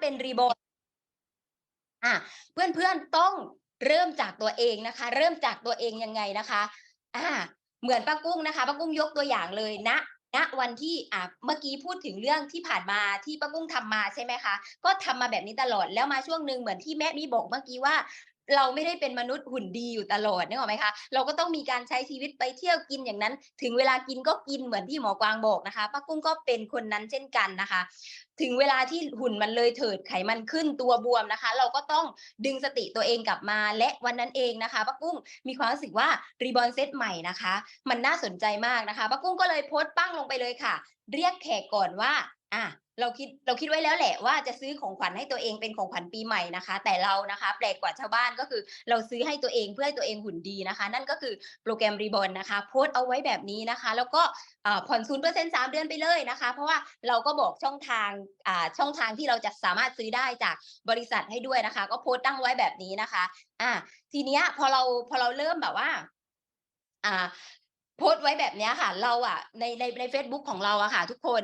เป็นรีบออะเพื่อนๆต้องเริ่มจากตัวเองนะคะ เริ่มจากตัวเองยังไงนะคะอ่าเหมือนป้ากุ้งนะคะป้ากุ้งยกตัวอย่างเลยณณวันที่อ่าเมื่อกี้พูดถึงเรื่องที่ผ่านมาที่ป้ากุ้งทำมาใช่ไหมคะ ก็ทำมาแบบนี้ตลอดแล้วมาช่วงหนึ่งเหมือนที่แม่มีบอกเมื่อกี้ว่า เราไม่ได้เป็นมนุษย์หุ่นดีอยู่ตลอดนึกออกไหมคะเราก็ต้องมีการใช้ชีวิตไปเที่ยวกินอย่างนั้น ถึงเวลากินก็กินเหมือนที่หมอกวางบอกนะคะป้ากุ้งก็เป็นคนนั้นเช่นกันนะคะ ถึงเวลาที่หุ่นมันเลยเถิดไขมันขึ้นตัวบวมนะคะ เราก็ต้องดึงสติตัวเองกลับมา และวันนั้นเองนะคะป้ากุ้งมีความรู้สึกว่ารีบอลเซตใหม่นะคะ มันน่าสนใจมากนะคะป้ากุ้งก็เลยโพสต์ปั้งลงไปเลยค่ะ เรียกแขกก่อนว่า อะเราคิดเราคิดไว้แล้วแหละว่าจะซื้อของขวัญให้ตัวเองเป็นของขวัญปีใหม่นะคะ แต่เรานะคะแปลกกว่าชาวบ้านก็คือเราซื้อให้ตัวเองเพื่อให้ตัวเองหุ่นดีนะคะ นั่นก็คือโปรแกรมรีบอลนะคะ โพสต์เอาไว้แบบนี้นะคะ แล้วก็ผ่อนศูนย์เปอร์เซ็นต์สามเดือนไปเลยนะคะ เพราะว่าเราก็บอกช่องทางอ่าช่องทางที่เราจะสามารถซื้อได้จากบริษัทให้ด้วยนะคะ ก็โพสต์ตั้งไว้แบบนี้นะคะอ่าทีเนี้ยพอเราพอเราเริ่มแบบว่าอ่าโพสต์ไว้แบบนี้ค่ะ เราอะในในในเฟซบุ๊กของเราอะค่ะ ทุกคน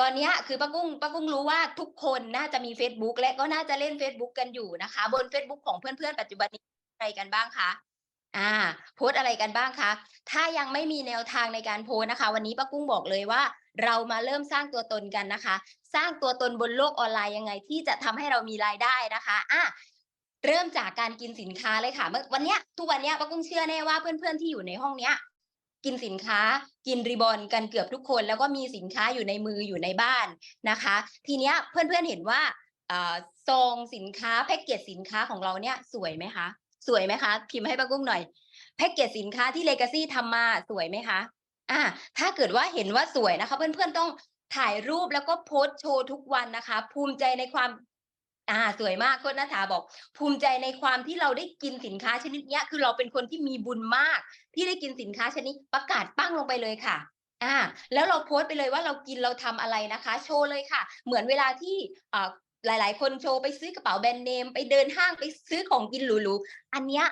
ตอนนี้คือป้ากุ้งป้ากุ้งรู้ว่าทุกคนน่าจะมี Facebook และก็น่าจะเล่น Facebook กันอยู่นะคะ บน Facebook ของเพื่อนๆ ปัจจุบันนี้อะไรกันบ้างคะอ่าโพสอะไรกันบ้างคะถ้ายังไม่มีแนวทางในการโพสนะคะ วันนี้ป้ากุ้งบอกเลยว่า เรามาเริ่มสร้างตัวตนกันนะคะ สร้างตัวตนบนโลกออนไลน์ยังไงที่จะทำให้เรามีรายได้นะคะอะเริ่มจากการกินสินค้าเลยค่ะเมื่อวันเนี้ยทุกวันเนี้ยป้ากุ้งเชื่อแน่ว่าเพื่อนๆที่อยู่ในห้องเนี้ย กินสินค้ากินรีบอลกันเกือบทุกคน แล้วก็มีสินค้าอยู่ในมืออยู่ในบ้านนะคะ ทีเนี้ยเพื่อนๆเห็นว่าซองสินค้าแพ็กเกจสินค้าของเราเนี่ยสวยไหมคะสวยไหมคะ พิมพ์ให้ป้ากุ้งหน่อยแพ็กเกจสินค้าที่เลกาซี่ทำมาสวยไหมคะอ่าถ้าเกิดว่าเห็นว่าสวยนะคะ เพื่อนๆต้องถ่ายรูปแล้วก็โพสต์โชว์ทุกวันนะคะ ภูมิใจในความอ่าสวยมากคุณนัฐาบอก ภูมิใจในความที่เราได้กินสินค้าชนิดเนี้ยคือเราเป็นคนที่มีบุญมาก ที่ได้กินสินค้าชนิดประกาศปั้งลงไปเลยค่ะอ่าแล้วเราโพสต์ไปเลยว่าเรากินเราทำอะไรนะคะ โชว์เลยค่ะ เหมือนเวลาที่อ่าหลาย ๆ คนโชว์ไปซื้อกระเป๋าแบรนด์เนม ไปเดินห้างไปซื้อของกินหรูๆอันเนี้ย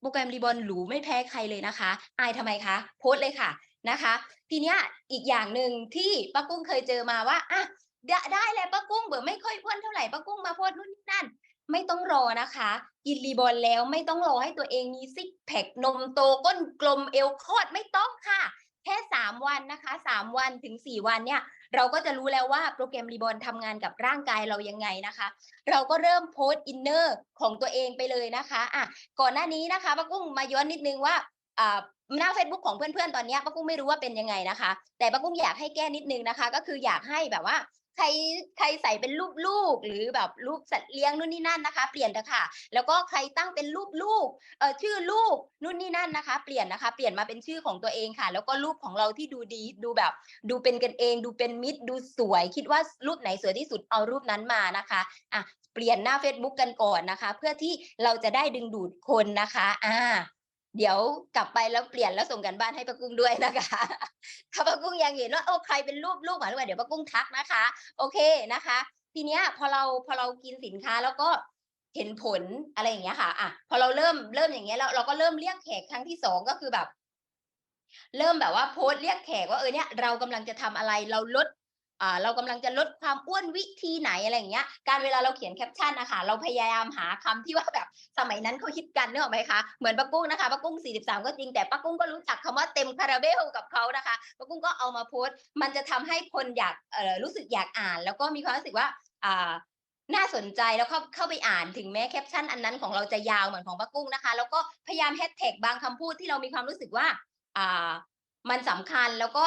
โปรแกรมรีบอลหรูไม่แพ้ใครเลยนะคะ อายทำไมคะโพสต์เลยค่ะนะคะ ทีเนี้ยอีกอย่างหนึ่งที่ป้ากุ้งเคยเจอมาว่าอะได้ได้เลยป้ากุ้งเบื่อไม่ค่อยอ้วนเท่าไหร่ป้ากุ้งมาโพสต์นู่นนี่นั่น ไม่ต้องรอนะคะ กินรีบอลแล้วไม่ต้องรอให้ตัวเองมีซิกแพคนมโตก้นกลมเอวคลอดไม่ต้องค่ะ แค่สามวันนะคะสามวันถึงสี่วันเนี่ย เราก็จะรู้แล้วว่าโปรแกรมรีบอลทำงานกับร่างกายเรายังไงนะคะ เราก็เริ่มโพสต์อินเนอร์ของตัวเองไปเลยนะคะอะก่อนหน้านี้นะคะป้ากุ้งมาย้อนนิดนึงว่าอ่าหน้า Facebook ของเพื่อนๆ ตอนเนี้ยป้ากุ้งไม่รู้ว่าเป็นยังไงนะคะ แต่ป้ากุ้งอยากให้แก้นิดนึงนะคะ ก็คืออยากให้แบบว่า ใครใครใส่เป็นรูปลูก หรือแบบรูปสัตว์เลี้ยงนู่นนี่นั่นนะคะ เปลี่ยนเถอะค่ะ แล้วก็ใครตั้งเป็นรูปลูกเอ่อชื่อลูกนู่นนี่นั่นนะคะ เปลี่ยนนะคะ เปลี่ยนมาเป็นชื่อของตัวเองค่ะ แล้วก็รูปของเราที่ดูดีดูแบบ ดูเป็นกันเอง ดูเป็นมิตรดูสวย คิดว่ารูปไหนสวยที่สุดเอารูปนั้นมานะคะอะเปลี่ยนหน้า Facebook กันก่อนนะคะ เพื่อที่เราจะได้ดึงดูดคนนะคะอ่า เดี๋ยวกลับไปแล้วเปลี่ยนแล้วส่งกันบ้านให้ป้ากุ้งด้วยนะคะ ถ้าป้ากุ้งยังเห็นว่าโอ้ใครเป็นรูปลูกหมาด้วยเดี๋ยวป้ากุ้งทักนะคะ โอเคนะคะ ทีเนี้ยพอเราพอเรากินสินค้าแล้วก็เห็นผลอะไรอย่างเงี้ยค่ะอะพอเราเริ่มเริ่มอย่างเงี้ยแล้วเราก็เริ่มเรียกแขกครั้งที่สองก็คือแบบ เริ่มแบบว่าโพสต์เรียกแขกว่าเออเนี่ยเรากำลังจะทำอะไรเราลด เรากำลังจะลดความอ้วนวิธีไหนอะไรอย่างเงี้ย การเวลาเราเขียนแคปชั่นนะคะเราพยายามหาคำที่ว่าแบบสมัยนั้นเขาคิดกันเนอะไหมคะเหมือนป้ากุ้งนะคะป้ากุ้ง 43 ก็จริงแต่ป้ากุ้งก็รู้จักคำว่าเต็มคาราเบลกับเขานะคะป้ากุ้งก็เอามาโพสต์ มันจะทำให้คนอยากเอ่อรู้สึกอยากอ่าน แล้วก็มีความรู้สึกว่าอ่าน่าสนใจแล้วเข้าเข้าไปอ่านถึงแม้แคปชั่นอันนั้นของเราจะยาวเหมือนของป้ากุ้งนะคะ แล้วก็พยายามแฮชแท็กบางคำพูดที่เรามีความรู้สึกว่าอ่ามันสำคัญแล้วก็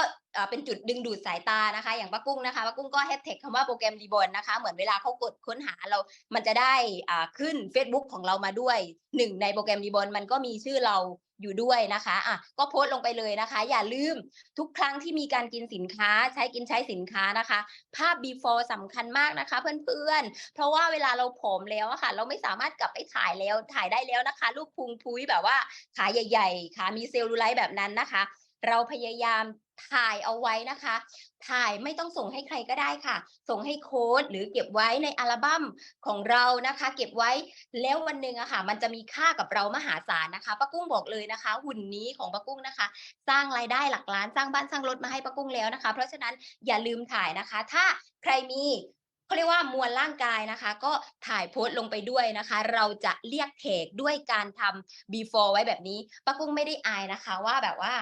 เป็นจุดดึงดูดสายตานะคะ อย่างป้ากุ้งนะคะป้ากุ้งก็แฮชแท็กคำว่าโปรแกรมรีบอลนะคะ เหมือนเวลาเขากดค้นหาเรา มันจะได้อ่าขึ้น Facebook ของเรามาด้วยหนึ่งในโปรแกรมรีบอลมันก็มีชื่อเราอยู่ด้วยนะคะอะก็โพสต์ลงไปเลยนะคะ อย่าลืมทุกครั้งที่มีการกินสินค้าใช้กินใช้สินค้านะคะ ภาพ before สำคัญมากนะคะ เพื่อนๆ เพราะว่าเวลาเราผอมแล้วอะค่ะ เราไม่สามารถกลับไปถ่ายแล้วถ่ายได้แล้วนะคะ รูปพุงพุ้ยแบบว่าขาใหญ่ ๆ ขามีเซลลูไลท์แบบนั้นนะคะ เราพยายาม ถ่ายเอาไว้นะคะ ถ่ายไม่ต้องส่งให้ใครก็ได้ค่ะ ส่งให้โค้ดหรือเก็บไว้ในอัลบั้มของเรานะคะ เก็บไว้แล้ววันหนึ่งอะค่ะ มันจะมีค่ากับเรามหาศาลนะคะป้ากุ้งบอกเลยนะคะ หุ่นนี้ของป้ากุ้งนะคะ สร้างรายได้หลักล้านสร้างบ้านสร้างรถมาให้ป้ากุ้งแล้วนะคะ เพราะฉะนั้นอย่าลืมถ่ายนะคะ ถ้าใครมีเขาเรียกว่ามวลร่างกายนะคะ ก็ถ่ายโพสต์ลงไปด้วยนะคะ เราจะเรียกแขกด้วยการทำ before ไว้แบบนี้ป้ากุ้งไม่ได้อายนะคะว่าแบบว่า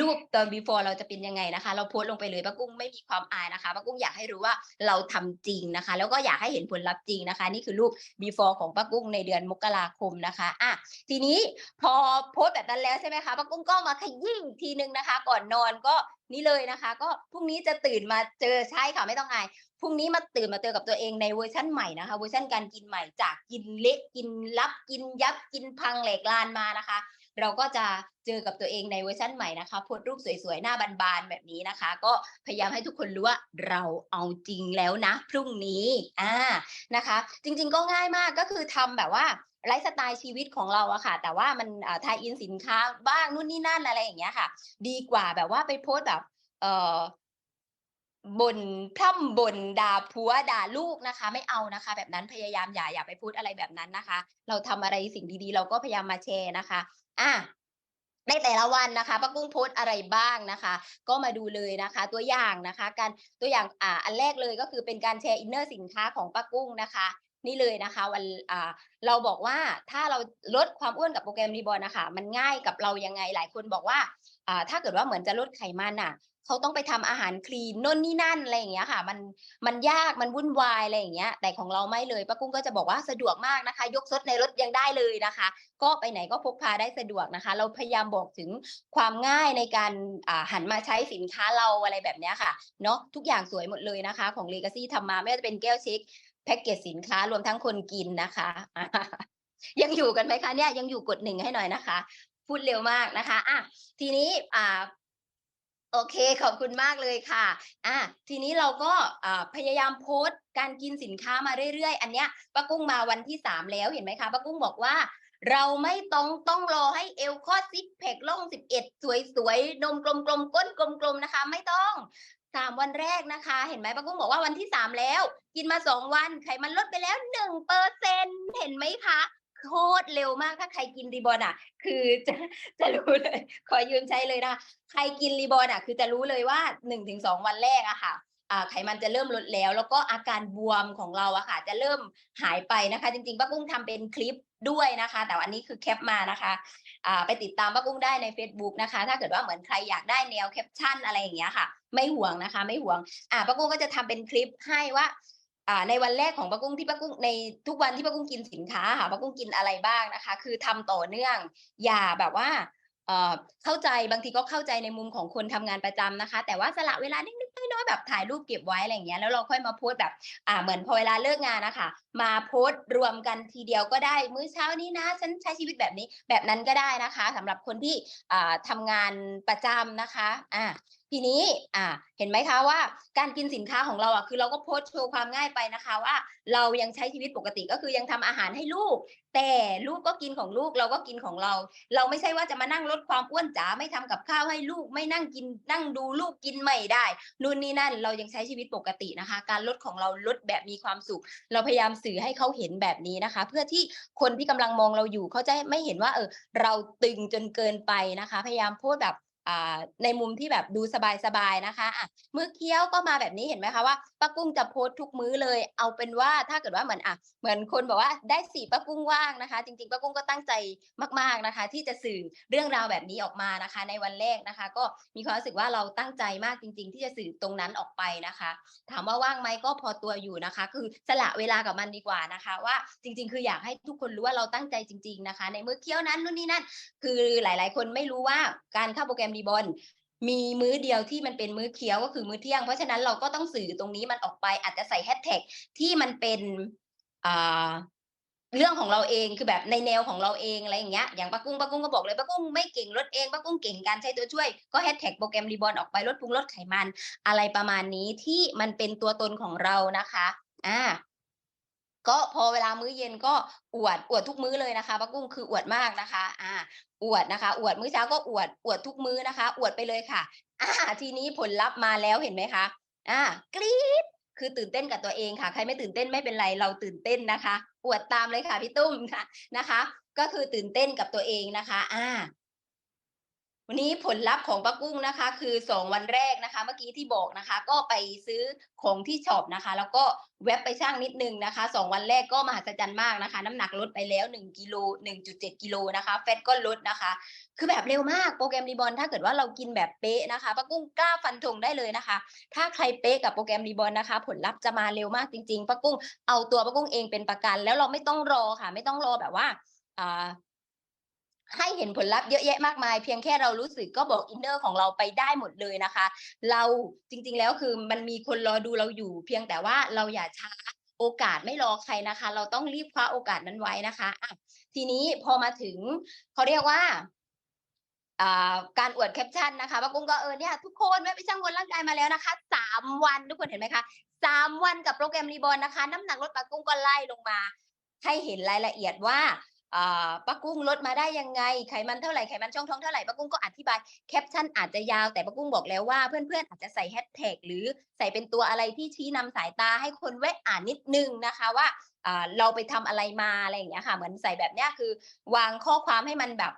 รูปตอน before เราจะเป็นยังไงนะคะ เราโพสต์ลงไปเลยป้ากุ้งไม่มีความอายนะคะป้ากุ้งอยากให้รู้ว่าเราทำจริงนะคะ แล้วก็อยากให้เห็นผลลัพธ์จริงนะคะ นี่คือรูป before ของป้ากุ้งในเดือนมกราคมนะคะอะทีนี้พอโพสต์แบบนั้นแล้วใช่ไหมคะป้ากุ้งก็มาขยี้อีกทีนึงนะคะ ก่อนนอนก็นี่เลยนะคะ ก็พรุ่งนี้จะตื่นมาเจอใช่ค่ะไม่ต้องอายพรุ่งนี้มาตื่นมาเจอกับตัวเองในเวอร์ชั่นใหม่นะคะเวอร์ชั่นการกินใหม่จากกินเละกินลับกินยับกินพังแหลกลานมานะคะ เราก็จะเจอกับตัวเองในเวอร์ชั่นใหม่นะคะโพสรูปสวยๆ หน้าบานๆ แบบนี้นะคะ ก็พยายามให้ทุกคนรู้ว่าเราเอาจริงแล้วนะ พรุ่งนี้อ่านะคะ จริงๆก็ง่ายมากก็คือทำแบบว่าไลฟ์สไตล์ชีวิตของเราอะค่ะ แต่ว่ามันทายอินสินค้าบ้างนู่นนี่นั่นอะไรอย่างเงี้ยค่ะ ดีกว่าแบบว่าไปโพสแบบเอ่อบนพร่ำบนด่าผัวด่าลูกนะคะ ไม่เอานะคะ แบบนั้นพยายามอย่าอย่าไปพูดอะไรแบบนั้นนะคะ เราทำอะไรสิ่งดีๆ เราก็พยายามมาแชร์นะคะ อะในแต่ละวันนะคะป้ากุ้งโพสอะไรบ้างนะคะ ก็มาดูเลยนะคะ ตัวอย่างนะคะการตัวอย่างอ่าอันแรกเลยก็คือเป็นการแชร์อินเนอร์สินค้าของป้ากุ้งนะคะ นี่เลยนะคะวันอ่าเราบอกว่าถ้าเราลดความอ้วนกับโปรแกรมรีบอร์นะคะมันง่ายกับเรายังไงหลายคนบอกว่าอ่าถ้าเกิดว่าเหมือนจะลดไขมันอะ เขาต้องไปทำอาหารคลีนน่นนี่นั่นอะไรอย่างเงี้ยค่ะ มันมันยากมันวุ่นวายอะไรอย่างเงี้ย แต่ของเราไม่เลยป้ากุ้งก็จะบอกว่าสะดวกมากนะคะ ยกซดในรถยังได้เลยนะคะ ก็ไปไหนก็พกพาได้สะดวกนะคะ เราพยายามบอกถึงความง่ายในการหันมาใช้สินค้าเราอะไรแบบเนี้ยค่ะเนาะทุกอย่างสวยหมดเลยนะคะ ของ Legacy ทำมาไม่ว่าจะเป็นแก้วเช็คแพ็กเกจสินค้ารวมทั้งคนกินนะคะ ยังอยู่กันไหมคะเนี่ยยังอยู่กดหนึ่งให้หน่อยนะคะ พูดเร็วมากนะคะอะทีนี้อ่า โอเค ขอบคุณมากเลยค่ะอะทีนี้เราก็พยายามโพสต์การกินสินค้ามาเรื่อยๆ อันเนี้ยป้ากุ้งมาวันที่สามแล้วเห็นไหมคะป้ากุ้งบอกว่า เราไม่ต้องต้องรอให้เอวคลอดซิกแพคล่องสิบเอ็ดสวยๆ นมกลมๆ ก้นกลมๆ นะคะ ไม่ต้องสามวันแรกนะคะ เห็นไหมป้ากุ้งบอกว่าวันที่สามแล้ว กินมาสองวันไขมันลดไปแล้วหนึ่งเปอร์เซ็นเห็นไหมคะ โคตรเร็วมากถ้าใครกินรีบอลอะ คือจะจะรู้เลยขอยืมใช้เลยนะใครกินรีบอลอะ คือจะรู้เลยว่าหนึ่งถึงสองวันแรกอะค่ะไขมันจะเริ่มลดแล้ว แล้วก็อาการบวมของเราอะค่ะ จะเริ่มหายไปนะคะ จริงๆป้ากุ้งทำเป็นคลิปด้วยนะคะ แต่วันนี้คือแคปมานะคะไปติดตามป้ากุ้งได้ใน Facebook นะคะ ถ้าเกิดว่าเหมือนใครอยากได้แนวแคปชั่นอะไรอย่างเงี้ยค่ะ ไม่ห่วงนะคะ ไม่ห่วงอ่าป้ากุ้งก็จะทำเป็นคลิปให้ว่า ในวันแรกของป้ากุ้งที่ป้ากุ้งในทุกวันที่ป้ากุ้งกินสินค้าค่ะป้ากุ้งกินอะไรบ้างนะคะ คือทำต่อเนื่อง อย่าแบบว่าเข้าใจบางทีก็เข้าใจในมุมของคนทำงานประจำนะคะ แต่ว่าสละเวลานิดๆน้อยๆแบบถ่ายรูปเก็บไว้อะไรอย่างเงี้ยแล้วเราค่อยมาโพสต์แบบอ่าเหมือนพอเวลาเลิกงานนะคะ มาโพสต์รวมกันทีเดียวก็ได้มื้อเช้านี้นะฉันใช้ชีวิตแบบนี้แบบนั้นก็ได้นะคะสำหรับคนที่อ่าทำงานประจำนะคะอ่า ทีนี้อ่าเห็นไหมคะว่าการกินสินค้าของเราอะคือเราก็โพสต์โชว์ความง่ายไปนะคะว่า เรายังใช้ชีวิตปกติก็คือยังทำอาหารให้ลูก แต่ลูกก็กินของลูกเราก็กินของเรา เราไม่ใช่ว่าจะมานั่งลดความอ้วนจ๋าไม่ทำกับข้าวให้ลูกไม่นั่งกินนั่งดูลูกกินไม่ได้นู่นนี่นั่นเรายังใช้ชีวิตปกตินะคะ การลดของเราลดแบบมีความสุข เราพยายามสื่อให้เขาเห็นแบบนี้นะคะ เพื่อที่คนที่กำลังมองเราอยู่เขาจะไม่เห็นว่าเออเราตึงจนเกินไปนะคะ พยายามพูดแบบ ในมุมที่แบบดูสบายๆนะคะอะมื้อเคี้ยวก็มาแบบนี้เห็นไหมคะว่าป้ากุ้งจะโพสทุกมื้อเลย เอาเป็นว่าถ้าเกิดว่าเหมือนอะเหมือนคนบอกว่าได้สี่ป้ากุ้งว่างนะคะ จริงๆป้ากุ้งก็ตั้งใจมากๆนะคะ ที่จะสื่อเรื่องราวแบบนี้ออกมานะคะ ในวันแรกนะคะ ก็มีความรู้สึกว่าเราตั้งใจมากจริง ๆ ที่จะสื่อตรงนั้นออกไปนะคะ ถามว่าว่างไหมก็พอตัวอยู่นะคะ คือสละเวลากับมันดีกว่านะคะ ว่าจริง ๆ คืออยากให้ทุกคนรู้ว่าเราตั้งใจจริง ๆนะคะ ในมื้อเคี้ยวนั้นนู่นนี่นั่นคือหลาย ๆ คนไม่รู้ว่าการเข้าโปรแกรมีบอลมีมื้อเดียวที่มันเป็นมื้อเคี้ยวก็คือมื้อเที่ยง เพราะฉะนั้นเราก็ต้องสื่อตรงนี้มันออกไปอาจจะใส่แฮชแท็กที่มันเป็นอ่าเรื่องของเราเองคือแบบในแนวของเราเองอะไรอย่างเงี้ยอย่างป้ากุ้งป้ากุ้งก็บอกเลยป้ากุ้งไม่เก่งลดเองป้ากุ้งเก่งการใช้ตัวช่วย ก็แฮชแท็กโปรแกรมรีบอลออกไปลดพุงลดไขมัน อะไรประมาณนี้ที่มันเป็นตัวตนของเรานะคะ อ่า ก็พอเวลามื้อเย็นก็อวดอวดทุกมื้อเลยนะคะป้ากุ้งคืออวดมากนะคะ อ่า อวดนะคะ อวดมื้อเช้าก็อวดอวดทุกมื้อนะคะ อวดไปเลยค่ะ อ่า ทีนี้ผลลัพธ์มาแล้วเห็นไหมคะ อ่ากรี๊ดคือตื่นเต้นกับตัวเองค่ะ ใครไม่ตื่นเต้นไม่เป็นไรเราตื่นเต้นนะคะ อวดตามเลยค่ะพี่ตุ้มค่ะนะคะ ก็คือตื่นเต้นกับตัวเองนะคะ อ่า วันนี้ผลลัพธ์ของป้ากุ้งนะคะ คือสองวันแรกนะคะ เมื่อกี้ที่บอกนะคะ ก็ไปซื้อของที่ช็อปนะคะ แล้วก็แวบไปช่างนิดนึงนะคะสองวันแรกก็มหัศจรรย์มากนะคะ น้ำหนักลดไปแล้ว1กิโล1.7กิโลนะคะแฟตก็ลดนะคะ คือแบบเร็วมากโปรแกรมรีบอลถ้าเกิดว่าเรากินแบบเป๊ะนะคะป้ากุ้งกล้าฟันธงได้เลยนะคะ ถ้าใครเป๊ะกับโปรแกรมรีบอลนะคะ ผลลัพธ์จะมาเร็วมากจริงๆป้ากุ้งเอาตัวป้ากุ้งเองเป็นประกัน แล้วเราไม่ต้องรอค่ะ ไม่ต้องรอแบบว่า ให้เห็นผลลัพธ์เยอะแยะมากมาย เพียงแค่เรารู้สึกก็บอกอินเนอร์ของเราไปได้หมดเลยนะคะ เราจริงๆแล้วคือมันมีคนรอดูเราอยู่ เพียงแต่ว่าเราอย่าช้าโอกาสไม่รอใครนะคะ เราต้องรีบคว้าโอกาสนั้นไว้นะคะอะทีนี้พอมาถึงเขาเรียกว่าการอวดแคปชั่นนะคะป้ากุ้งก็เออเนี่ยทุกคนแวะไปช่างวลร่างกายมาแล้วนะคะสามวันทุกคนเห็นไหมคะสามวันกับโปรแกรมรีบอลนะคะ น้ำหนักลดป้ากุ้งก็ไล่ลงมา ให้เห็นรายละเอียดว่า ป้ากุ้งลดมาได้ยังไง ไขมันเท่าไหร่ ไขมันช่องท้องเท่าไหร่ป้ากุ้งก็อธิบาย แคปชั่นอาจจะยาว แต่ป้ากุ้งบอกแล้วว่าเพื่อนๆอาจจะใส่แฮชแท็กหรือใส่เป็นตัวอะไรที่ชี้นำสายตาให้คนแวะอ่านนิดนึงนะคะว่าเราไปทำอะไรมาอะไรอย่างเงี้ยค่ะ เหมือนใส่แบบเนี้ยคือ วางข้อความให้มันแบบ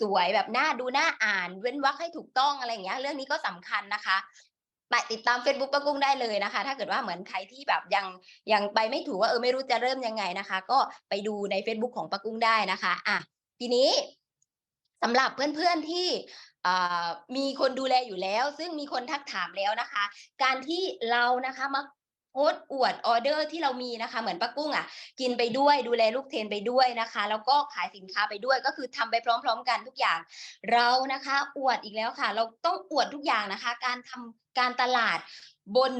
สวยๆ แบบหน่าดูหน่าอ่าน เว้นวรรคให้ถูกต้องอะไรอย่างเงี้ย เรื่องนี้ก็สำคัญนะคะ ติดตาม Facebook ป้ากุ้งได้เลยนะคะ ถ้าเกิดว่าเหมือนใครที่แบบยังยังไปไม่ถูกว่าเออไม่รู้จะเริ่มยังไงนะคะ ก็ไปดูใน Facebook ของป้ากุ้งได้นะคะอะทีนี้สำหรับเพื่อนๆที่อ่มีคนดูแลอยู่แล้ว ซึ่งมีคนทักถามแล้วนะคะ การที่เรานะคะมา โพสต์อวดออเดอร์ที่เรามีนะคะ เหมือนป้ากุ้งอะ กินไปด้วยดูแลลูกเทนไปด้วยนะคะ แล้วก็ขายสินค้าไปด้วยก็คือทำไปพร้อม ๆ กันทุกอย่าง เรานะคะ อวดอีกแล้วค่ะ เราต้องอวดทุกอย่างนะคะ การทำการตลาดบน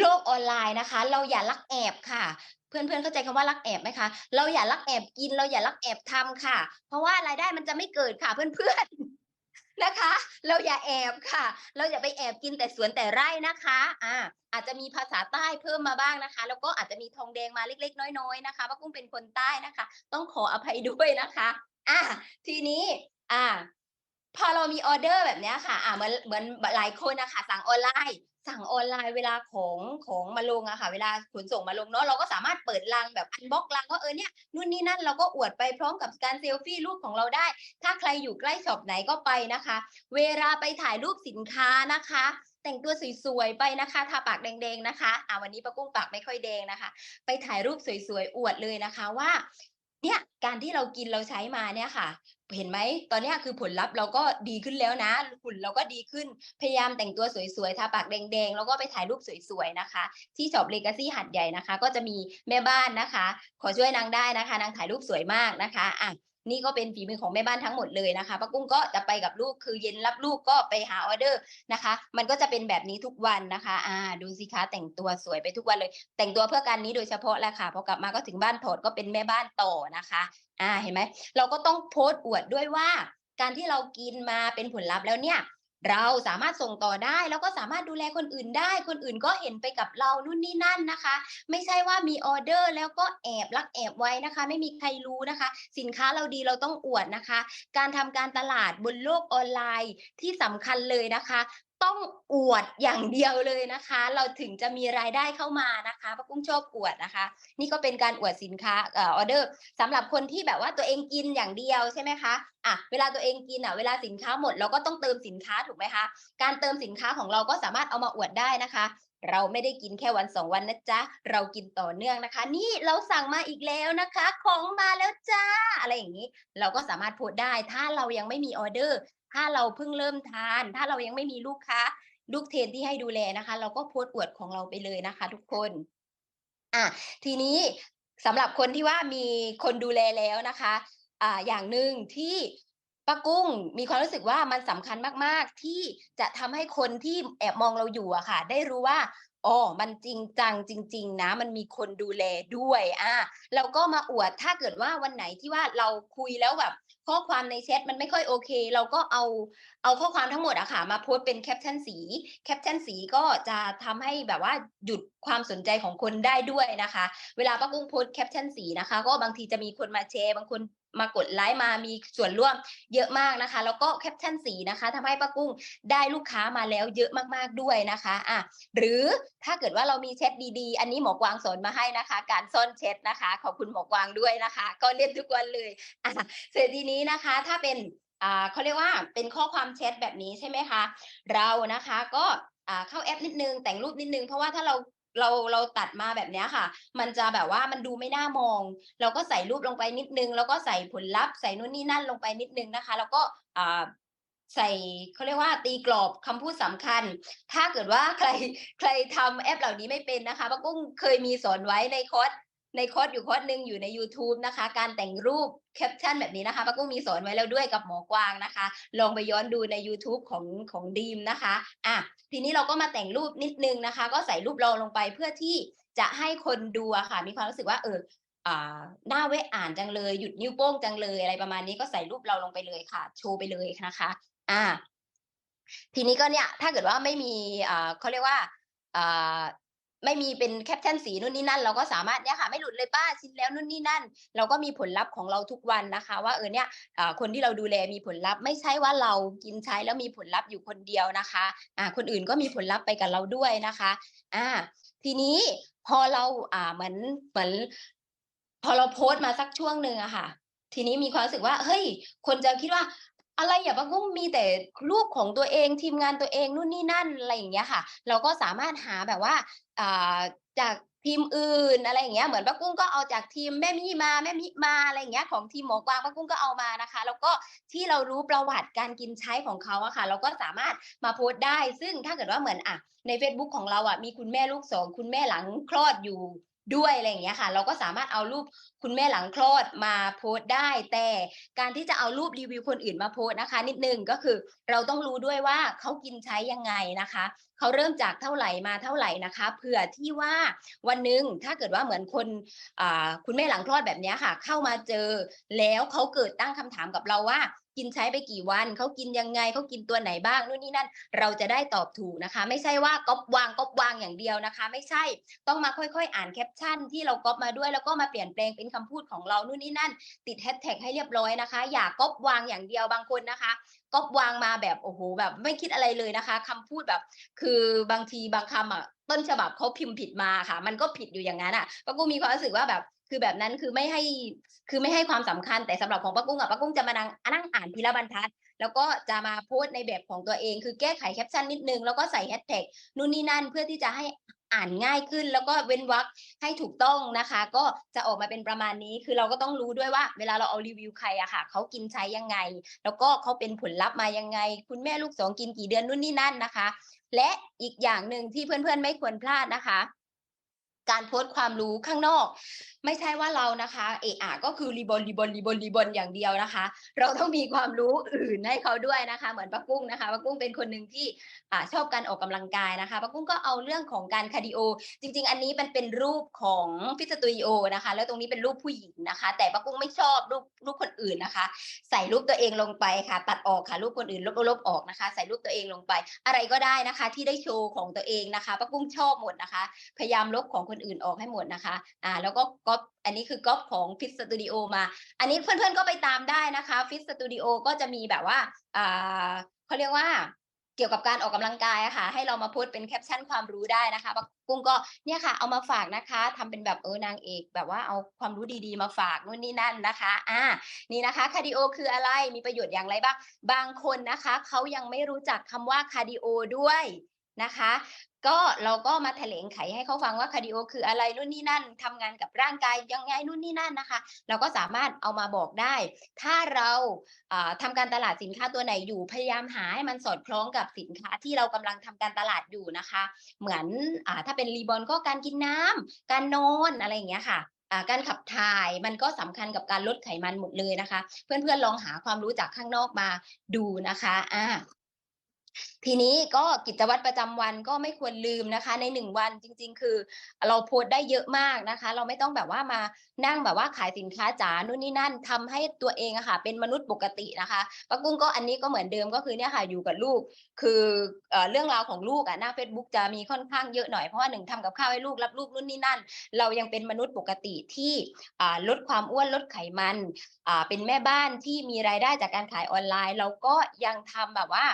โลกออนไลน์นะคะ เราอย่าลักแอบค่ะเพื่อนๆเข้าใจคำว่าลักแอบไหมคะ เราอย่าลักแอบกิน เราอย่าลักแอบทำค่ะ เพราะว่ารายได้มันจะไม่เกิดค่ะเพื่อนๆ นะคะ เราอย่าแอบค่ะ เราอย่าไปแอบกินแต่สวนแต่ไร่นะคะอ่าอาจจะมีภาษาใต้เพิ่มมาบ้างนะคะ แล้วก็อาจจะมีทองแดงมาเล็ก ๆ น้อย ๆ นะคะป้ากุ้งเป็นคนใต้นะคะ ต้องขออภัยด้วยนะคะอ่าทีนี้อ่าพอเรามีออเดอร์แบบนี้ค่ะอ่าเหมือนเหมือนหลายคนนะคะสั่งออนไลน์ สั่งออนไลน์เวลาของของมาลงอะค่ะ เวลาขนส่งมาลงเนาะเราก็สามารถเปิดลังแบบอันบ็อกลังว่าเออเนี่ยนู่นนี่นั่นเราก็อวดไปพร้อมกับการเซลฟี่รูปของเราได้ ถ้าใครอยู่ใกล้ช็อปไหนก็ไปนะคะ เวลาไปถ่ายรูปสินค้านะคะ แต่งตัวสวยๆไปนะคะทาปากแดงๆนะคะอ่าวันนี้ป้ากุ้งปากไม่ค่อยแดงนะคะ ไปถ่ายรูปสวยๆอวดเลยนะคะว่า เนี่ยการที่เรากินเราใช้มาเนี่ยค่ะ เห็นไหมตอนนี้คือผลลัพธ์เราก็ดีขึ้นแล้วนะหุ่นเราก็ดีขึ้นพยายามแต่งตัวสวยๆทาปากแดงๆ แล้วก็ไปถ่ายรูปสวยๆนะคะ ที่ช็อปเลกาซี่หัดใหญ่นะคะ ก็จะมีแม่บ้านนะคะ ขอช่วยนางได้นะคะ นางถ่ายรูปสวยมากนะคะอะ นี่ก็เป็นฝีมือของแม่บ้านทั้งหมดเลยนะคะป้ากุ้งก็จะไปกับลูกคือเย็นรับลูกก็ไปหาออเดอร์นะคะ มันก็จะเป็นแบบนี้ทุกวันนะคะอ่าดูสิคะแต่งตัวสวยไปทุกวันเลย แต่งตัวเพื่อการนี้โดยเฉพาะแหละค่ะพอกลับมาก็ถึงบ้านถอดก็เป็นแม่บ้านต่อนะคะอ่าเห็นไหมเราก็ต้องโพสต์อวดด้วยว่า การที่เรากินมาเป็นผลลัพธ์แล้วเนี่ย เราสามารถส่งต่อได้ แล้วก็สามารถดูแลคนอื่นได้ คนอื่นก็เห็นไปกับเรานู่นนี่นั่นนะคะ ไม่ใช่ว่ามีออเดอร์แล้วก็แอบลักแอบไว้นะคะ ไม่มีใครรู้นะคะ สินค้าเราดีเราต้องอวดนะคะ การทำการตลาดบนโลกออนไลน์ที่สำคัญเลยนะคะ ต้องอวดอย่างเดียวเลยนะคะ เราถึงจะมีรายได้เข้ามานะคะป้ากุ้งชอบอวดนะคะ นี่ก็เป็นการอวดสินค้าออเดอร์สำหรับคนที่แบบว่าตัวเองกินอย่างเดียวใช่ไหมคะอะเวลาตัวเองกินอะเวลาสินค้าหมดเราก็ต้องเติมสินค้าถูกไหมคะการเติมสินค้าของเราก็สามารถเอามาอวดได้นะคะ เราไม่ได้กินแค่วันสองวันนะจ๊ะเรากินต่อเนื่องนะคะ นี่เราสั่งมาอีกแล้วนะคะ ของมาแล้วจ้าอะไรอย่างนี้ เราก็สามารถพสต์ได้ถ้าเรายังไม่มีออเดอร์ ถ้าเราเพิ่งเริ่มทาน ถ้าเรายังไม่มีลูกค้า ลูกเทนที่ให้ดูแลนะคะ เราก็โพสต์อวดของเราไปเลยนะคะ ทุกคนอะทีนี้สำหรับคนที่ว่ามีคนดูแลแล้วนะคะอ่าอย่างหนึ่งที่ป้ากุ้งมีความรู้สึกว่ามันสำคัญมาก ๆ ที่จะทำให้คนที่แอบมองเราอยู่อะค่ะ ได้รู้ว่าอ๋อมันจริงจังจริง ๆ นะ มันมีคนดูแลด้วยอะเราก็มาอวดถ้าเกิดว่าวันไหนที่ว่าเราคุยแล้วแบบ ข้อความในแชทมันไม่ค่อยโอเค เราก็เอาเอาข้อความทั้งหมดอะค่ะมาโพสเป็นแคปชั่นสีแคปชั่นสีก็จะทำให้แบบว่าหยุดความสนใจของคนได้ด้วยนะคะ เวลาป้ากุ้งโพสแคปชั่นสีนะคะ ก็บางทีจะมีคนมาแชร์บางคน มากดไลค์มามีส่วนร่วมเยอะมากนะคะ แล้วก็แคปชั่นสีนะคะทำให้ป้ากุ้งได้ลูกค้ามาแล้วเยอะมากๆด้วยนะคะอะหรือถ้าเกิดว่าเรามีแชทดีๆ อันนี้หมอกวางสอนมาให้นะคะ การซ่อนแชทนะคะ ขอบคุณหมอกวางด้วยนะคะ ก็เล่นทุกวันเลยอะเสร็จทีนี้นะคะ ถ้าเป็นอ่าเขาเรียกว่าเป็นข้อความแชทแบบนี้ใช่ไหมคะ เรานะคะก็อ่าเข้าแอปนิดนึงแต่งรูปนิดนึง เพราะว่าถ้าเรา เราเราตัดมาแบบนี้ค่ะ มันจะแบบว่ามันดูไม่น่ามอง เราก็ใส่รูปลงไปนิดนึง แล้วก็ใส่ผลลัพธ์ใส่นู่นนี่นั่นลงไปนิดนึงนะคะ แล้วก็อ่าใส่เขาเรียกว่าตีกรอบคำพูดสำคัญ ถ้าเกิดว่าใครใครทำแอปเหล่านี้ไม่เป็นนะคะป้ากุ้งเคยมีสอนไว้ในคอร์ส ในคอร์สอยู่คอร์สหนึ่งอยู่ใน YouTube นะคะ การแต่งรูปแคปชั่นแบบนี้นะคะป้ากุ้งมีสอนไว้แล้วด้วยกับหมอกวางนะคะ ลองไปย้อนดูใน YouTube ของของดีมนะคะอะทีนี้เราก็มาแต่งรูปนิดนึงนะคะ ก็ใส่รูปเราลงไปเพื่อที่จะให้คนดูค่ะ มีความรู้สึกว่าเอออ่าหน้าเวอ่านจังเลย หยุดนิ้วโป้งจังเลยอะไรประมาณนี้ก็ใส่รูปเราลงไปเลยค่ะ โชว์ไปเลยนะคะ อ่า ทีนี้ก็เนี่ยถ้าเกิดว่าไม่มีอ่าเขาเรียกว่าอ่า ไม่มีเป็นแคปชั่นสีนู่นนี่นั่น เราก็สามารถเนี่ยค่ะ ไม่หลุดเลยป้าชิ้นแล้วนู่นนี่นั่น เราก็มีผลลัพธ์ของเราทุกวันนะคะ ว่าเออเนี่ยคนที่เราดูแลมีผลลัพธ์ ไม่ใช่ว่าเรากินใช้แล้วมีผลลัพธ์อยู่คนเดียวนะคะอ่าคนอื่นก็มีผลลัพธ์ไปกับเราด้วยนะคะอ่าทีนี้พอเราอ่าเหมือนเหมือนพอเราโพสต์มาสักช่วงหนึ่งอะค่ะ ทีนี้มีความรู้สึกว่าเฮ้ย คนจะคิดว่า อะไรอย่าป้ากุ้งมีแต่รูปของตัวเองทีมงานตัวเองนู่นนี่นั่นอะไรอย่างเงี้ยค่ะ เราก็สามารถหาแบบว่าจากทีมอื่นอะไรอย่างเงี้ยเหมือนป้ากุ้งก็เอาจากทีมแม่มี่มาแม่มิมาอะไรอย่างเงี้ยของทีมหมอกวางป้ากุ้งก็เอามานะคะ แล้วก็ที่เรารู้ประวัติการกินใช้ของเขาอะค่ะ เราก็สามารถมาโพสต์ได้ ซึ่งถ้าเกิดว่าเหมือนอะใน Facebook ของเราอะมีคุณแม่ลูกสองคุณแม่หลังคลอดอยู่ ด้วยอะไรอย่างเงี้ยค่ะ เราก็สามารถเอารูปคุณแม่หลังคลอดมาโพสต์ได้ แต่การที่จะเอารูปรีวิวคนอื่นมาโพสต์นะคะ นิดนึงก็คือเราต้องรู้ด้วยว่าเขากินใช้ยังไงนะคะเขาเริ่มจากเท่าไหร่มาเท่าไหร่นะคะเผื่อที่ว่าวันหนึ่งถ้าเกิดว่าเหมือนคนคุณแม่หลังคลอดแบบนี้ค่ะ เข้ามาเจอแล้วเขาเกิดตั้งคำถามกับเราว่า กินใช้ไปกี่วันเขากินยังไงเขากินตัวไหนบ้างนู่นนี่นั่นเราจะได้ตอบถูกนะคะ ไม่ใช่ว่าก๊อปวางก๊อปวางอย่างเดียวนะคะ ไม่ใช่ต้องมาค่อยๆ อ่านแคปชั่นที่เราก๊อปมาด้วยแล้วก็มาเปลี่ยนแปลงเป็นคำพูดของเรานู่นนี่นั่น ติดแฮชแท็กให้เรียบร้อยนะคะ อย่าก๊อปวางอย่างเดียวบางคนนะคะก๊อปวางมาแบบโอ้โหแบบไม่คิดอะไรเลยนะคะคำพูดแบบ คือบางทีบางคำอะต้นฉบับเขาพิมพ์ผิดมาค่ะ มันก็ผิดอยู่อย่างนั้นอะป้ากุ้งมีความรู้สึกว่าแบบคือแบบนั้นคือไม่ให้ คือไม่ให้ความสำคัญแต่สำหรับของป้ากุ้งอะป้ากุ้งจะมานั่งนั่งอ่านทีละบรรทัด แล้วก็จะมาโพสในแบบของตัวเอง คือแก้ไขแคปชั่นนิดนึงแล้วก็ใส่แฮชแท็กนู่นนี่นั่นเพื่อที่จะให้อ่านง่ายขึ้น แล้วก็เว้นวรรคให้ถูกต้องนะคะ ก็จะออกมาเป็นประมาณนี้ คือเราก็ต้องรู้ด้วยว่า เวลาเราเอารีวิวใครอะค่ะเขากินใช้ยังไง แล้วก็เขาเป็นผลลัพธ์มายังไง คุณแม่ลูกสองกินกี่เดือนนู่นนี่นั่นนะคะ และอีกอย่างหนึ่งที่เพื่อนๆไม่ควรพลาดนะคะ การโพสต์ความรู้ข้างนอก ไม่ใช่ว่าเรานะคะเอะอะก็คือรีบอนรีบอนรีบอนรีบอนอย่างเดียวนะคะ เราต้องมีความรู้อื่นให้เขาด้วยนะคะ เหมือนป้ากุ้งนะคะป้ากุ้งเป็นคนหนึ่งที่อชอบการออกกำลังกายนะคะป้ากุ้งก็เอาเรื่องของการคาร์ดิโอ จริง ๆ อันนี้มันเป็นรูปของฟิสตูดิโอนะคะ แล้วตรงนี้เป็นรูปผู้หญิงนะคะ แต่ป้ากุ้งไม่ชอบรูปรูปคนอื่นนะคะ ใส่รูปตัวเองลงไปค่ะ ตัดออกค่ะรูปคนอื่นลบลบออกนะคะ ใส่รูปตัวเองลงไป อะไรก็ได้นะคะ ที่ได้โชว์ของตัวเองนะคะป้ากุ้งชอบหมดนะคะ พยายามลบของคนอื่นออกให้หมดนะคะ อ่า แล้วก็ก๊อปอันนี้คือก๊อปของฟิตสตูดิโอมา อันนี้เพื่อนๆก็ไปตามได้นะคะฟิตสตูดิโอก็จะมีแบบว่า อ่าเขาเรียกว่าเกี่ยวกับการออกกำลังกายอะค่ะ ให้เรามาโพสต์เป็นแคปชั่นความรู้ได้นะคะปักกุ้งก็เนี่ยค่ะ เอามาฝากนะคะทำเป็นแบบเออนางเอกแบบว่าเอาความรู้ดีๆ มาฝากนู่นนี่นั่นนะคะ อ่า นี่นะคะคาร์ดิโอคืออะไรมีประโยชน์อย่างไรบ้าง บางคนนะคะเขายังไม่รู้จักคำว่าคาร์ดิโอด้วยนะคะ ก็เราก็มาแถลงไขให้เขาฟังว่าคาร์ดิโอคืออะไรนู่นนี่นั่นทำงานกับร่างกายยังไงนู่นนี่นั่นนะคะ เราก็สามารถเอามาบอกได้ ถ้าเราอ่าทำการตลาดสินค้าตัวไหนอยู่พยายามหาให้มันสอดคล้องกับสินค้าที่เรากำลังทำการตลาดอยู่นะคะ เหมือนอถ้าเป็นรีบอลก็การกินน้ำการนอนอะไรอย่างเงี้ยค่ะการขับถ่ายมันก็สำคัญกับการลดไขมันหมดเลยนะคะ เพื่อนๆลองหาความรู้จากข้างนอกมาดูนะคะอ่า ทีนี้ก็กิจวัตรประจำวันก็ไม่ควรลืมนะคะ ในหนึ่งวันจริง ๆ คือ เราโพสต์ได้เยอะมากนะคะ เราไม่ต้องแบบว่ามานั่งแบบว่าขายสินค้าจ๋านู่นนี่นั่นทำให้ตัวเองอะค่ะ เป็นมนุษย์ปกตินะคะป้ากุ้งก็อันนี้ก็เหมือนเดิมก็คือเนี่ยค่ะอยู่กับลูก คือเอ่อเรื่องราวของลูกอะหน้า Facebook จะมีค่อนข้างเยอะหน่อยเพราะว่าหนึ่งทำกับข้าวให้ลูกรับลูกนู่นนี่นั่น เรายังเป็นมนุษย์ปกติที่ลดความอ้วนลดไขมันเป็นแม่บ้านที่มีรายได้จากการขายออนไลน์ เราก็ยังทำแบบว่า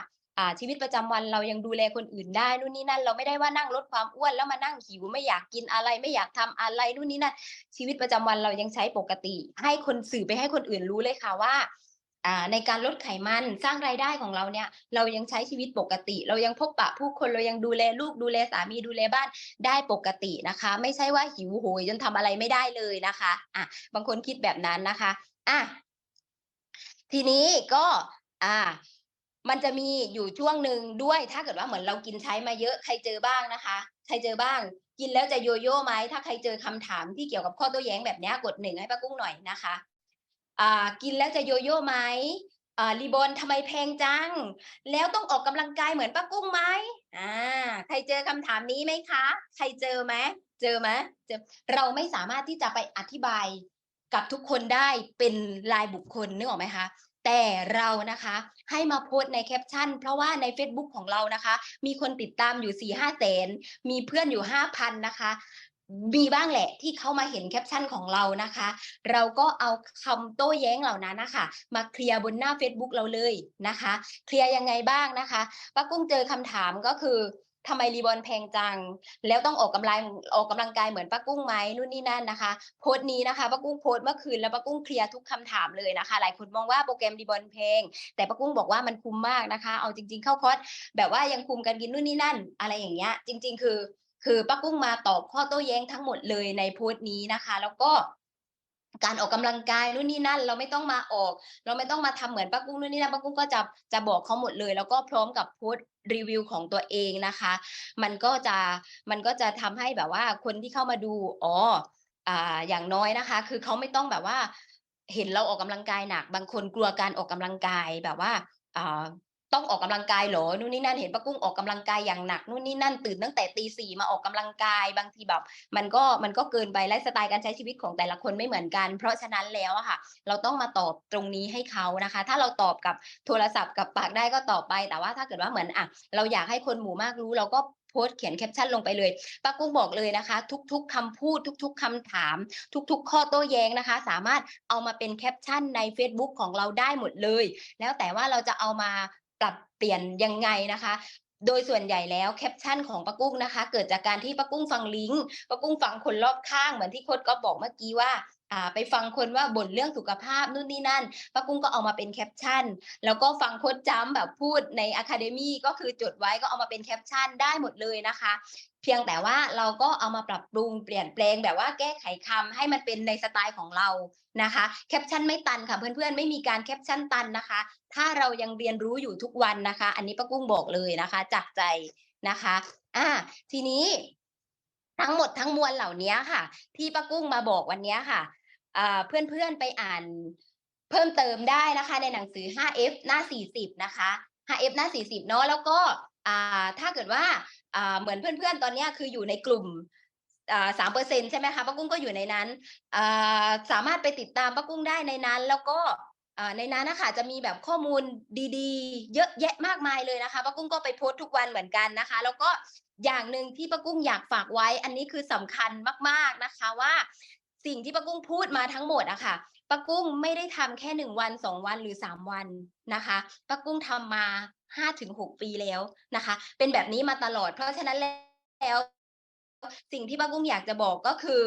ชีวิตประจำวันเรายังดูแลคนอื่นได้นู่นนี่นั่น เราไม่ได้ว่านั่งลดความอ้วนแล้วมานั่งหิวไม่อยากกินอะไรไม่อยากทำอะไรนู่นนี่นั่นชีวิตประจำวันเรายังใช้ปกติ ให้คนสื่อไปให้คนอื่นรู้เลยค่ะว่าในการลดไขมันสร้างรายได้ของเราเนี่ย เรายังใช้ชีวิตปกติ เรายังพบปะผู้คนเรายังดูแลลูกดูแลสามีดูแลบ้านได้ปกตินะคะ ไม่ใช่ว่าหิวโหยจนทำอะไรไม่ได้เลยนะคะอะบางคนคิดแบบนั้นนะคะอะทีนี้ก็อ่า มันจะมีอยู่ช่วงหนึ่งด้วยถ้าเกิดว่าเหมือนเรากินใช้มาเยอะใครเจอบ้างนะคะ ใครเจอบ้าง กินแล้วจะโยโย่ไหมถ้าใครเจอคำถามที่เกี่ยวกับข้อโต้แย้งแบบนี้กดหนึ่งให้ป้ากุ้งหน่อยนะคะอ่ากินแล้วจะโยโย่ไหมอ่ารีบอนทำไมแพงจัง แล้วต้องออกกำลังกายเหมือนป้ากุ้งไหมอ่าใครเจอคำถามนี้ไหมคะ ใครเจอไหมเจอไหมเจอเราไม่สามารถที่จะไปอธิบายกับทุกคนได้เป็นรายบุคคลนึกออกไหมคะ แต่เรานะคะให้มาโพสในแคปชั่น เพราะว่าใน Facebook ของเรานะคะ มีคนติดตามอยู่4ี่ห้าแสนมีเพื่อนอยู่ห้าพันนะคะมีบ้างแหละที่เขามาเห็นแคปชั่นของเรานะคะ เราก็เอาคำโต้แย้งเหล่านั้นนะคะมาเคลียร์บนหน้า Facebook เราเลยนะคะ เคลียร์ยังไงบ้างนะคะป้ากุ้งเจอคำถามก็คือ ทำไมรีบอนแพงจัง แล้วต้องออกกำลังออกกำลังกายเหมือนป้ากุ้งไหมนู่นนี่นั่นนะคะ โพสต์นี้นะคะป้ากุ้งโพสต์เมื่อคืนแล้วป้ากุ้งเคลียร์ทุกคำถามเลยนะคะ หลายคนมองว่าโปรแกรมรีบอนแพง แต่ป้ากุ้งบอกว่ามันคุ้มมากนะคะ เอาจริง ๆ เข้าคอร์สแบบว่ายังคุมกันกินนู่นนี่นั่น อะไรอย่างเงี้ย จริง ๆ คือ คือป้ากุ้งมาตอบข้อโต้แย้งทั้งหมดเลยในโพสต์นี้นะคะ แล้วก็การออกกำลังกายนู่นนี่นั่น เราไม่ต้องมาออก เราไม่ต้องมาทำเหมือนป้ากุ้งนู่นนี่นั่นป้ากุ้งก็จะจะบอกเขาหมดเลย แล้วก็พร้อมกับโพสต์ รีวิวของตัวเองนะคะ มันก็จะมันก็จะทำให้แบบว่าคนที่เข้ามาดูอ๋ออ่าอย่างน้อยนะคะ คือเขาไม่ต้องแบบว่า เห็นเราออกกำลังกายหนัก บางคนกลัวการออกกำลังกายแบบว่า ต้องออกกำลังกายเหรอนู่นนี่นั่นเห็นป้ากุ้งออกกำลังกายอย่างหนักนู่นนี่นั่นตื่นตั้งแต่ตีสี่มาออกกำลังกายบางทีแบบ มันก็มันก็เกินไปไลฟ์สไตล์การใช้ชีวิตของแต่ละคนไม่เหมือนกัน เพราะฉะนั้นแล้วอะค่ะ เราต้องมาตอบตรงนี้ให้เขานะคะ ถ้าเราตอบกับโทรศัพท์กับปากได้ก็ตอบไป แต่ว่าถ้าเกิดว่าเหมือนอะเราอยากให้คนหมู่มากรู้เราก็โพสเขียนแคปชั่นลงไปเลยป้ากุ้งบอกเลยนะคะ ทุกๆคำพูดทุก ๆคำถาม ทุก ๆ ข้อโต้แย้งนะคะ สามารถเอามาเป็นแคปชั่นใน Facebook ของเราได้หมดเลย แล้วแต่ว่าเราจะเอามา ปรับเปลี่ยนยังไงนะคะโดยส่วนใหญ่แล้วแคปชั่นของป้ากุ้งนะคะ เกิดจากการที่ป้ากุ้งฟังลิงก์ป้ากุ้งฟังคนรอบข้างเหมือนที่โค้ดก็บอกเมื่อกี้ว่าอ่าไปฟังคนว่าบ่นเรื่องสุขภาพนู่นนี่นั่นป้ากุ้งก็เอามาเป็นแคปชั่น แล้วก็ฟังโค้ดจ้ำแบบพูดในอะคาเดมี่ก็คือจดไว้ก็เอามาเป็นแคปชั่นได้หมดเลยนะคะ พียงแต่ว่าเราก็เอามาปรับปรุงเปลี่ยนแปลงแบบว่าแก้ไขคำให้มันเป็นในสไตล์ของเรานะคะแคปชั่นไม่ตันค่ะเพื่อนๆไม่มีการแคปชั่นตันนะคะ ถ้าเรายังเรียนรู้อยู่ทุกวันนะคะ อันนี้ป้ากุ้งบอกเลยนะคะ จากใจนะคะอ่าทีนี้ทั้งหมดทั้งมวลเหล่านี้ค่ะ ที่ป้ากุ้งมาบอกวันนี้ค่ะเพื่อนๆไปอ่านเพิ่มเติมได้นะคะ ในหนังสือ 5F หน้า 40 นะคะ 5F หน้า 40 เนาะแล้วก็อ่าถ้าเกิดว่า เหมือนเพื่อนๆ ตอนนี้คืออยู่ในกลุ่มสามเปอร์เซ็นใช่ไหมคะป้ากุ้งก็อยู่ในนั้นสามารถไปติดตามป้ากุ้งได้ในนั้น แล้วก็ในนั้นนะคะจะมีแบบข้อมูลดีๆ เยอะแยะมากมายเลยนะคะป้ากุ้งก็ไปโพสต์ทุกวันเหมือนกันนะคะ แล้วก็อย่างหนึ่งที่ป้ากุ้งอยากฝากไว้ อันนี้คือสำคัญมากๆนะคะว่า สิ่งที่ป้ากุ้งพูดมาทั้งหมดอะค่ะป้ากุ้งไม่ได้ทำแค่หนึ่งวันสองวันหรือสามวันนะคะป้ากุ้งทำมา ห้าถึงหกปีแล้วนะคะ เป็นแบบนี้มาตลอด เพราะฉะนั้นแล้ว สิ่งที่ป้ากุ้งอยากจะบอกก็คือ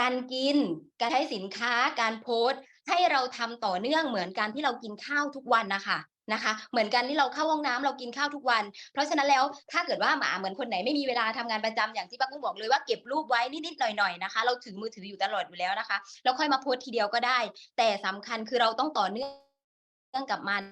การกิน การใช้สินค้า การโพสต์ ให้เราทำต่อเนื่องเหมือนการที่เรากินข้าวทุกวันนะคะนะคะ เหมือนกันที่เราเข้าห้องน้ำเรากินข้าวทุกวัน เพราะฉะนั้นแล้วถ้าเกิดว่าหมาเหมือนคนไหนไม่มีเวลาทำงานประจำอย่างที่ป้ากุ้งบอกเลยว่าเก็บรูปไว้นิดๆหน่อยๆนะคะ เราถือมือถืออยู่ตลอดอยู่แล้วนะคะแล้วค่อยมาโพสต์ทีเดียวก็ได้ แต่สำคัญคือเราต้องต่อเนื่องกับมัน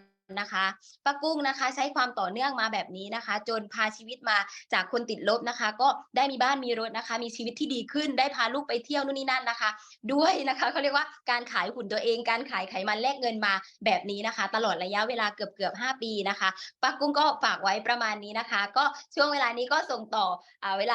นะคะป้ากุ้งนะคะใช้ความต่อเนื่องมาแบบนี้นะคะ จนพาชีวิตมาจากคนติดลบนะคะ ก็ได้มีบ้านมีรถนะคะ มีชีวิตที่ดีขึ้นได้พาลูกไปเที่ยวนู่นนี่นั่นนะคะ ด้วยนะคะเขาเรียกว่าการขายหุ่นตัวเอง การขายไขมันแลกเงินมาแบบนี้นะคะ ตลอดระยะเวลาเกือบเกือบห้าปีนะคะป้ากุ้งก็ฝากไว้ประมาณนี้นะคะ ก็ช่วงเวลานี้ก็ส่งต่ออเวลา